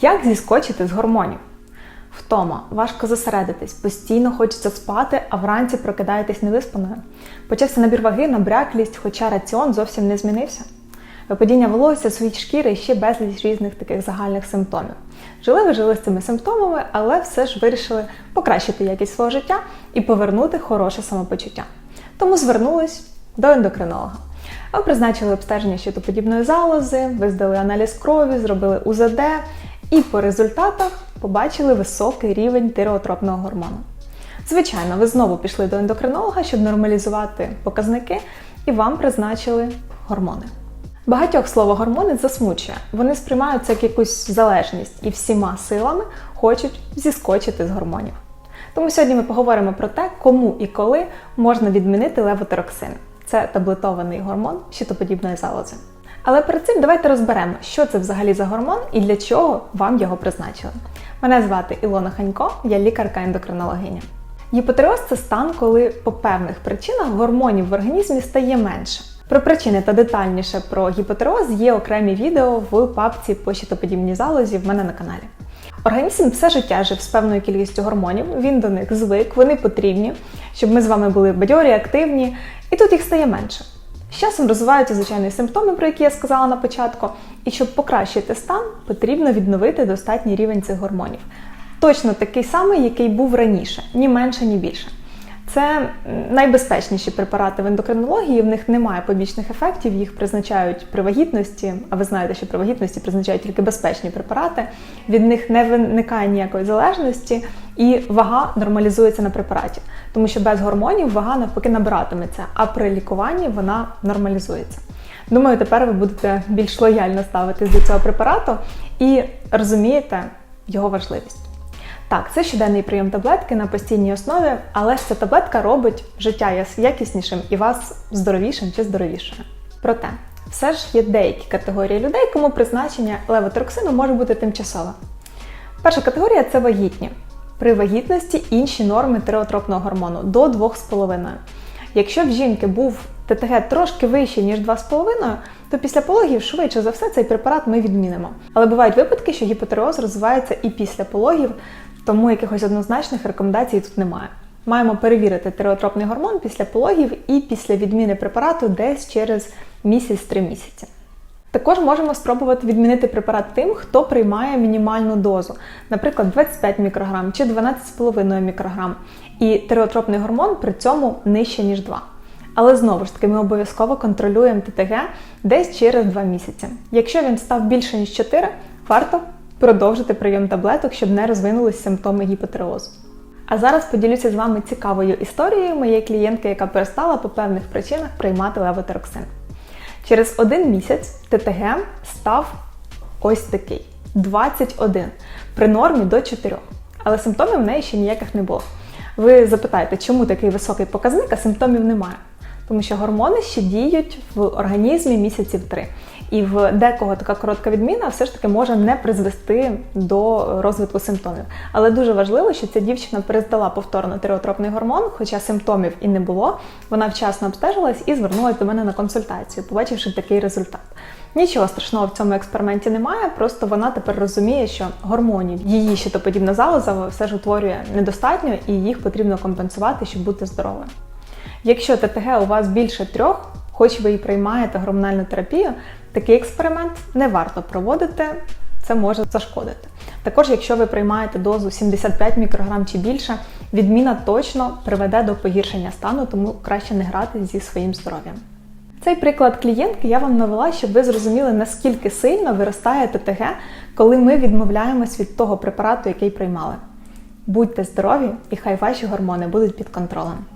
Як зіскочити з гормонів? Втома, важко зосередитись, постійно хочеться спати, а вранці прокидаєтесь невиспаною. Почався набір ваги, набряклість, хоча раціон зовсім не змінився. Випадіння волосся, сухі шкіри і ще безліч різних таких загальних симптомів. Жили ви жили з цими симптомами, але все ж вирішили покращити якість свого життя і повернути хороше самопочуття. Тому звернулись до ендокринолога. Ви призначили обстеження щитоподібної залози, ви здали аналіз крові, зробили УЗД і по результатах побачили високий рівень тиреотропного гормону. Звичайно, ви знову пішли до ендокринолога, щоб нормалізувати показники, і вам призначили гормони. Багатьох слово гормони засмучує. Вони сприймаються як якусь залежність і всіма силами хочуть зіскочити з гормонів. Тому сьогодні ми поговоримо про те, кому і коли можна відмінити левотероксин. Це таблетований гормон щитоподібної залози. Але перед цим давайте розберемо, що це взагалі за гормон і для чого вам його призначили. Мене звати Ілона Ханько, я лікарка-ендокринологиня. Гіпотереоз це стан, коли по певних причинах гормонів в організмі стає менше. Про причини та детальніше про гіпотереоз є окремі відео в папці по щитоподібній залозі в мене на каналі. Організм все життя жив з певною кількістю гормонів, він до них звик, вони потрібні, щоб ми з вами були бадьорі, активні, і тут їх стає менше. З часом розвиваються звичайні симптоми, про які я сказала на початку, і щоб покращити стан, потрібно відновити достатній рівень цих гормонів. Точно такий самий, який був раніше, ні менше, ні більше. Це найбезпечніші препарати в ендокринології, в них немає побічних ефектів, їх призначають при вагітності, а ви знаєте, що при вагітності призначають тільки безпечні препарати, від них не виникає ніякої залежності, і вага нормалізується на препараті. Тому що без гормонів вага навпаки набиратиметься, а при лікуванні вона нормалізується. Думаю, тепер ви будете більш лояльно ставитись до цього препарату і розумієте його важливість. Так, це щоденний прийом таблетки на постійній основі, але ж ця таблетка робить життя якіснішим і вас здоровішим чи здоровішою. Проте, все ж є деякі категорії людей, кому призначення левотероксину може бути тимчасове. Перша категорія це вагітні. При вагітності інші норми тиреотропного гормону до 2,5. Якщо в жінки був ТТГ трошки вищий, ніж 2,5, то після пологів швидше за все цей препарат ми відмінимо. Але бувають випадки, що гіпотереоз розвивається і після пологів, тому якихось однозначних рекомендацій тут немає. Маємо перевірити тиреотропний гормон після пологів і після відміни препарату десь через місяць-три місяці. Також можемо спробувати відмінити препарат тим, хто приймає мінімальну дозу, наприклад, 25 мікрограм чи 12,5 мікрограм, і тиреотропний гормон при цьому нижче, ніж 2. Але знову ж таки, ми обов'язково контролюємо ТТГ десь через 2 місяці. Якщо він став більше, ніж 4, варто продовжити прийом таблеток, щоб не розвинулись симптоми гіпотереозу. А зараз поділюся з вами цікавою історією моєї клієнтки, яка перестала по певних причинах приймати левотероксин. Через один місяць ТТГ став ось такий 21 при нормі до 4. Але симптомів в неї ще ніяких не було. Ви запитаєте, чому такий високий показник, а симптомів немає? Тому що гормони ще діють в організмі місяців 3. І в декого така коротка відміна все ж таки може не призвести до розвитку симптомів. Але дуже важливо, що ця дівчина перездала повторно тиреотропний гормон, хоча симптомів і не було. Вона вчасно обстежилась і звернулася до мене на консультацію, побачивши такий результат. Нічого страшного в цьому експерименті немає, просто вона тепер розуміє, що гормонів її щитоподібна залоза все ж утворює недостатньо, і їх потрібно компенсувати, щоб бути здоровою. Якщо ТТГ у вас більше трьох, хоч ви і приймаєте гормональну терапію, такий експеримент не варто проводити, це може зашкодити. Також, якщо ви приймаєте дозу 75 мікрограм чи більше, відміна точно приведе до погіршення стану, тому краще не грати зі своїм здоров'ям. Цей приклад клієнтки я вам навела, щоб ви зрозуміли, наскільки сильно виростає ТТГ, коли ми відмовляємось від того препарату, який приймали. Будьте здорові і хай ваші гормони будуть під контролем.